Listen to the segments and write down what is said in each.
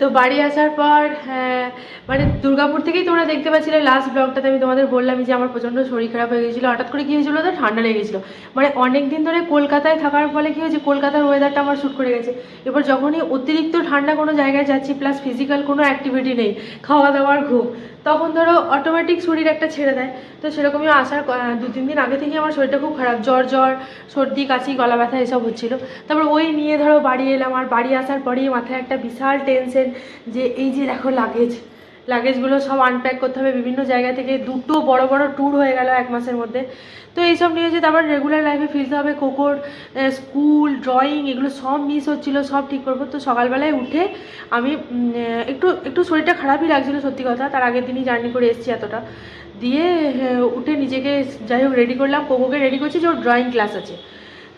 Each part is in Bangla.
তো বাড়ি আসার পর হ্যাঁ, মানে দুর্গাপুর থেকেই তোমরা দেখতে পাচ্ছিলে লাস্ট ব্লগটাতে আমি তোমাদের বললাম যে আমার প্রচণ্ড শরীর খারাপ হয়ে গেছিল। হঠাৎ করে কী হয়েছিল তো ঠান্ডা লেগে গেছিল। মানে অনেক দিন ধরে কলকাতায় থাকার ফলে কী হয়েছে কলকাতার ওয়েদারটা আমার শ্যুট করে গেছে। এবার যখনই অতিরিক্ত ঠান্ডা কোনো জায়গায় যাচ্ছি প্লাস ফিজিক্যাল কোনো অ্যাক্টিভিটি নেই খাওয়া দাওয়ার ঘুম তখন ধরো অটোমেটিক শরীর একটা ছেড়ে দেয়। তো সেরকমই আসার দু তিন দিন আগে থেকে আমার শরীরটা খুব খারাপ। জ্বর জ্বর, সর্দি, কাশি, গলা ব্যথা এসব হচ্ছিল। তারপর ওই নিয়ে ধরো বাড়ি এলাম। আর বাড়ি আসার পরেই মাথায় একটা বিশাল টেনশন যে, এই যে দেখো লাগেজ লাগেজগুলো সব আনপ্যাক করতে হবে। বিভিন্ন জায়গা থেকে দুটো বড় বড় ট্যুর হয়ে গেল এক মাসের মধ্যে। তো এইসব নিয়ে যে তারপর রেগুলার লাইফে ফিরতে হবে। কোকোর স্কুল ড্রয়িং এগুলো সব মিস হচ্ছিল, সব ঠিক করব। তো সকালবেলায় উঠে আমি একটু একটু শরীরটা খারাপই লাগছিল সত্যি কথা। তার আগের দিনই জার্নি করে এসেছি এতটা। দিয়ে উঠে নিজেকে যাই হোক রেডি করলাম। কোকোকে রেডি করছি যে ওর ড্রয়িং ক্লাস আছে।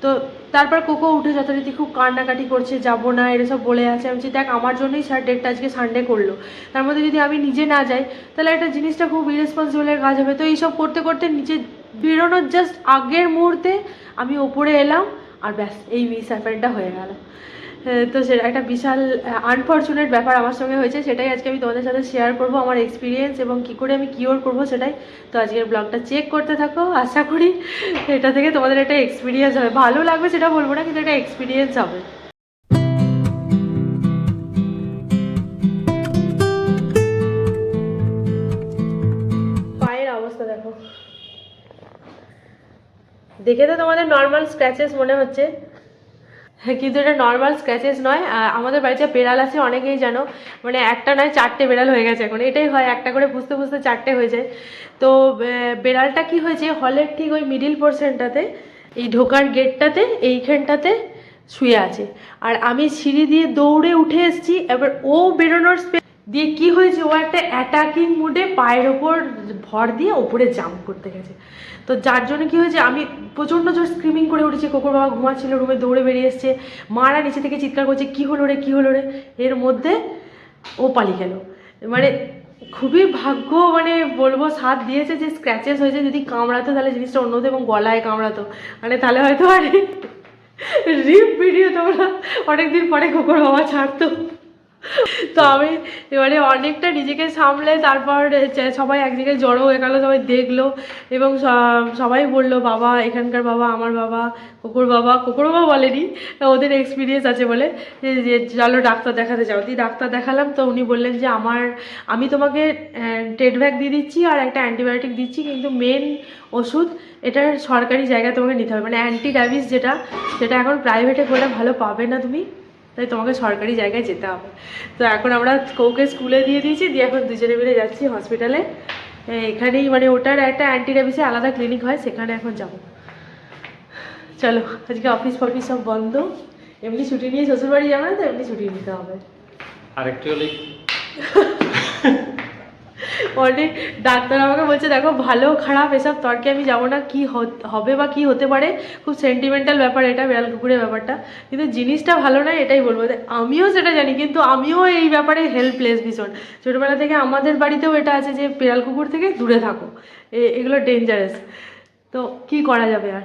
তো তারপর কোকো উঠে যথারীতি খুব কান্নাকাটি করছে, যাব না এসব বলে আছে। আমি দেখ, আমার জন্যই স্যার ডেটটা আজকে সানডে করল। তার মধ্যে যদি আমি নিজে না যাই, তাহলে একটা জিনিসটা খুব ইরেসপন্সিবলের কাজ হবে। তো এইসব করতে করতে নিচে বেরোনোর জাস্ট আগের মুহূর্তে আমি ওপরে এলাম, আর ব্যাস, এই মিস হয়ে গেল। তো সেটা একটা বিশাল আনফর্চুনেট ব্যাপার আমার সঙ্গে হয়েছে, সেটাই আজকে আমি তোমাদের সাথে শেয়ার করব আমার এক্সপিরিয়েন্স এবং কি করে আমি কিওর করব সেটাই। তো আজকের ব্লগটা চেক করতে থাকো, আশা করি এটা থেকে তোমাদের একটা এক্সপিরিয়েন্স হবে। ভালো লাগবে সেটা বলব না, কিন্তু একটা এক্সপিরিয়েন্স হবে। পায়ের অবস্থা দেখো। দেখে তো তোমাদের নর্মাল স্ক্র্যাচেস মনে হচ্ছে। হ্যাঁ কিন্তু এটা নর্মাল স্ক্র্যাচেস নয়। আমাদের বাড়িতে বেড়াল আছে অনেকেই জানো। মানে একটা নয়, চারটে বেড়াল হয়ে গেছে এখন। এটাই হয়, একটা করে বুঝতে বুঝতে চারটে হয়ে যায়। তো বেড়ালটা কি হয়েছে, হলের ঠিক ওই মিডিল পোর্শনটাতে এই ঢোকার গেটটাতে এইখানটাতে শুয়ে আছে। আর আমি সিঁড়ি দিয়ে দৌড়ে উঠে এসেছি, এবার ও বেরোনোর স্পেস দিয়ে কি হয়েছে? ও একটা অ্যাটাকিং মুডে পায়ের ওপর ভর দিয়ে ওপরে জাম্প করতে গেছে। তো যার জন্য কি হয়েছে? আমি প্রচণ্ড জোর স্ক্রিমিং করে উঠেছি। কোকোর বাবা ঘুমাচ্ছিল, রুমে দৌড়ে বেরিয়ে এসছে। মারা নিচে থেকে চিৎকার করছে, কি হলো রে? কি হলো রে? এর মধ্যে ও পালিয়ে গেল। মানে খুবই ভাগ্য মানে বলব সাথ দিয়েছে যে স্ক্র্যাচেস হয়েছে। যদি কামড়াতো তাহলে জিনিসটা অন্য এবং গলায় কামড়াতো। মানে তাহলে হয়তো আর রিপ ভিডিও তোমরা অনেকদিন পরে কোকোর বাবা ছাড়তো। তো আমি এবারে অনেকটা নিজেকে সামলে তারপর সবাই এক জায়গায় জড়ো হয়ে গেলো, সবাই দেখল এবং সবাই বলল, বাবা, এখানকার বাবা, আমার বাবা, কুকুর বাবা। কুকুর বাবা বলেনি, ওদের এক্সপিরিয়েন্স আছে বলে। যে, চলো ডাক্তার দেখাতে যাও। দিয়ে ডাক্তার দেখালাম, তো উনি বললেন যে, আমার, আমি তোমাকে টেডভ্যাক দিয়ে দিচ্ছি আর একটা অ্যান্টিবায়োটিক দিচ্ছি, কিন্তু মেন ওষুধ এটার সরকারি জায়গায় তোমাকে নিতে হবে। মানে অ্যান্টি ডায়াবিস যেটা, সেটা এখন প্রাইভেটে করে ভালো পাবে না তুমি। তাই তোমাকে সরকারি জায়গায় যেতে হবে। তো এখন আমরা কৌকে স্কুলে দিয়ে দিয়েছি দিয়ে এখন দুজনে মিলে যাচ্ছি হসপিটালে এখানেই মানে ওটার একটা অ্যান্টি র্যাবিসে আলাদা ক্লিনিক হয় সেখানে এখন যাব। চলো আজকে অফিস ফফিস সব বন্ধ। এমনি ছুটি নিয়ে শ্বশুরবাড়ি যাবে না তো এমনি ছুটি নিতে হবে। আরেকটু হলে অনেক ডাক্তার আমাকে বলছে, দেখো, ভালো, খারাপ, এসব তর্কে আমি যাব না, কি হবে বা কি হতে পারে? খুব সেন্টিমেন্টাল ব্যাপার এটা, বিড়াল কুকুরের ব্যাপারটা। কিন্তু জিনিসটা ভালো নয়, এটাই বলব আমিও সেটা জানি, কিন্তু আমিও এই ব্যাপারে হেল্পলেস ভীষণ। ছোটোবেলা থেকে আমাদের বাড়িতেও এটা আছে যে, বিড়াল কুকুর থেকে দূরে থাকো এগুলো ডেঞ্জারাস তো কি করা যাবে আর?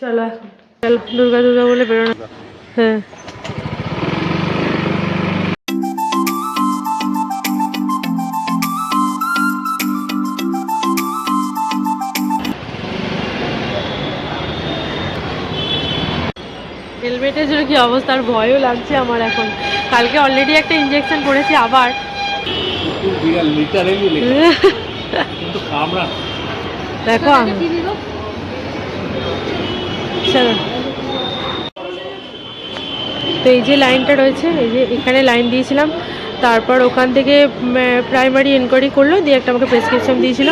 চলো এখন। চলো, দুর্গা দুর্গা বলে বেরোনো। হ্যাঁ। হেলমেটের জন্য কি অবস্থা আর ভয়ও লাগছে আমার এখন। কালকে অলরেডি একটা ইঞ্জেকশন করেছি আবার। দেখো আমি চলো। তো এই যে লাইনটা রয়েছে এই যে এখানে লাইন দিয়েছিলাম। তারপর ওখান থেকে প্রাইমারি এনকোয়ারি করল দিয়ে একটা আমাকে প্রেসক্রিপশন দিয়েছিল।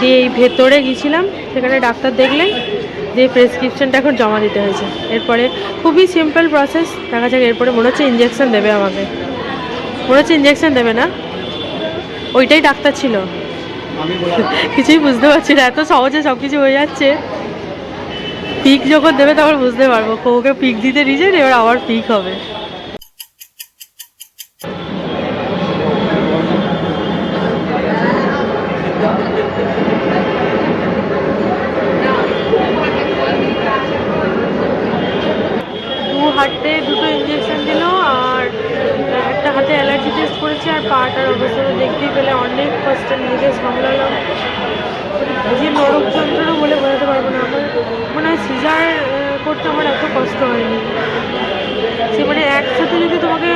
দিয়ে এই ভেতরে গিয়েছিলাম সেখানে ডাক্তার দেখলেন। দিয়ে প্রেসক্রিপশনটা এখন জমা দিতে হয়েছে। এরপরে খুবই সিম্পল প্রসেস দেখা যাক এরপরে মনে হচ্ছে ইঞ্জেকশন দেবে আমাকে। মনে হচ্ছে ইঞ্জেকশন দেবে না? ওইটাই ডাক্তার ছিল। কিছুই বুঝতে পারছি না, এত সহজে সব কিছু হয়ে যাচ্ছে। পিক যখন দেবে তখন বুঝতে পারব। ওকে পিক দিতে রিজেন এবার আবার পিক হবে দু হাতে দুটো ইঞ্জেকশন দিল আর একটা হাতে অ্যালার্জি টেস্ট করেছি আর পাটার অবস্থা তো দেখতেই পেলে অনেক নিজের সামলালাম যে নরক যন্ত্রণা বলে বোঝাতে পারব না। আমার মনে হয় সিজার করতে আমার এত কষ্ট হয়নি। সে মানে একসাথে যদি তোমাকে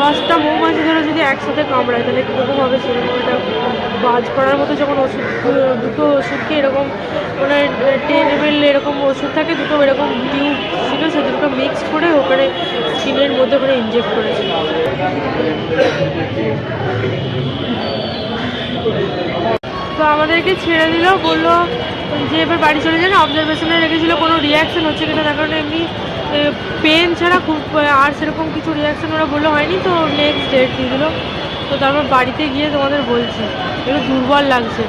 দশটা মৌমাছি ধরে যদি একসাথে কামড়ায়, তাহলে কীরকম হবে সেরকম একটা বাজ করার মতো যখন ওষুধ, দুটো ওষুধকে এরকম মানে টেন এরকম ওষুধ থাকে, দুটো এরকম টিউব ছিল, সে দুটো মিক্স করে ওখানে স্কিনের মধ্যে ওখানে ইনজেক্ট করেছে। তো আমাদেরকে ছেড়ে দিল, বলল যে এবার বাড়ি চলে যান অবজারভেশনে রেখেছিল, কোনো রিয়াকশন হচ্ছে কিনা তার কারণে এমনি পেন ছাড়া খুব আর সেরকম কিছু রিয়াকশন ওরা বলল হয়নি, তো নেক্সট ডেট দিয়ে দিল। তো তারপর বাড়িতে গিয়ে তোমাদের বলছি, একটু দুর্বল লাগছে।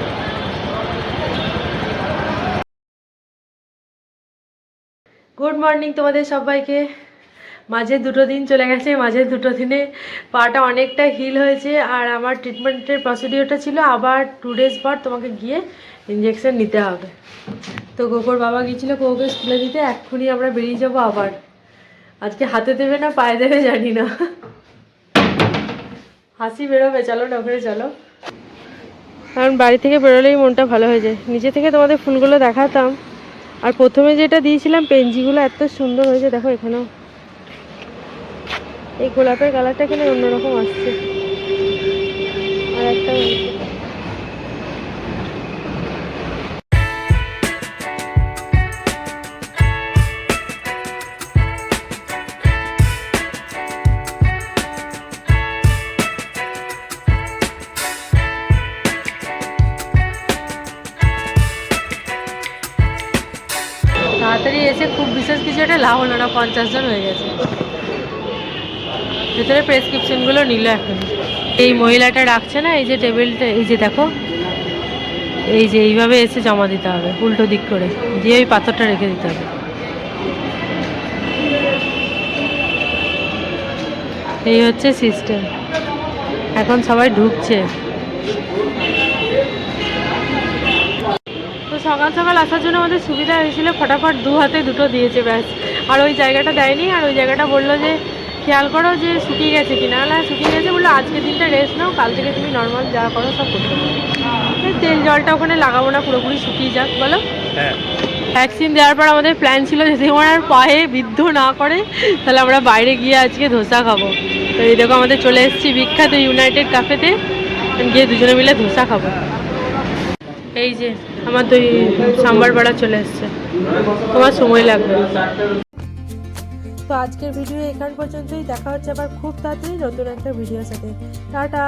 গুড মর্নিং তোমাদের সবাইকে। মাঝে দুটো দিন চলে গেছে, মাঝে দুটো দিনে পাটা অনেকটা হিল হয়েছে আর আমার ট্রিটমেন্টের প্রসিডিওরটা ছিল আবার টু ডেজ পর তোমাকে গিয়ে ইঞ্জেকশন নিতে হবে। তো গোকর বাবা গিয়েছিল কোকে স্কুলে দিতে, এক্ষুনি আমরা বেরিয়ে যাব আবার। আজকে হাতে দেবে না, পায়ে দেবে জানি না। হাসি বেরোবে, চলো না ওখানে চলো। কারণ বাড়ি থেকে বেরোলেই মনটা ভালো হয়ে যায়। নিচে থেকে তোমাদের ফুলগুলো দেখাতাম। আর প্রথমে যেটা দিয়েছিলাম, পেঞ্জিগুলো এত সুন্দর হয়েছে, দেখো এখানেও। এই গোলাপের কালারটা এখানে অন্যরকম আসছে। আর একটা তাড়াতাড়ি এসে খুব বিশেষ কিছু একটা লাভ হলো না, পঞ্চাশ জন হয়ে গেছে। ভেতরে প্রেসক্রিপশনগুলো নিল এখন। এই মহিলাটা রাখছে না, এই যে টেবিলটা, এই যে দেখো, এই যে এইভাবে এসে জমা দিতে হবে, উল্টো দিক করে, দিয়ে ওই পাথরটা রেখে দিতে হবে। এই হচ্ছে সিস্টেম এখন সবাই ঢুকছে। তো সকাল সকাল আসার জন্য আমাদের সুবিধা হয়েছিল, ফটাফট দু হাতে দুটো দিয়েছে ব্যাস। আর ওই জায়গাটা দেয়নি, আর ওই জায়গাটা বলল যে খেয়াল করো যে শুকিয়ে গেছে কিনা। না শুকিয়ে গেছে বলল আজকের দিনটা রেস্ট নাও কাল থেকে তুমি নর্মাল যা করো সব করতে পারো। তেল জলটা ওখানে লাগাবো না পুরোপুরি শুকিয়ে যাক বলো। হ্যাঁ। ভ্যাকসিন দেওয়ার পর আমাদের প্ল্যান ছিল যদি আমার আর পায়ে বিদ্ধ না করে তাহলে আমরা বাইরে গিয়ে আজকে ধোসা খাব। তো এই দেখো আমাদের চলে এসেছি বিখ্যাত ইউনাইটেড কাফেতে গিয়ে দুজনে মিলে ধোসা খাব। এই যে আমার দুই সাম্বার বাড়া চলে এসছে। তোমার সময় লাগবে। তো আজকের ভিডিও এখান পর্যন্তই। দেখা হচ্ছে আবার খুব তাড়াতাড়ি নতুন একটা ভিডিওর সাথে। টাটা।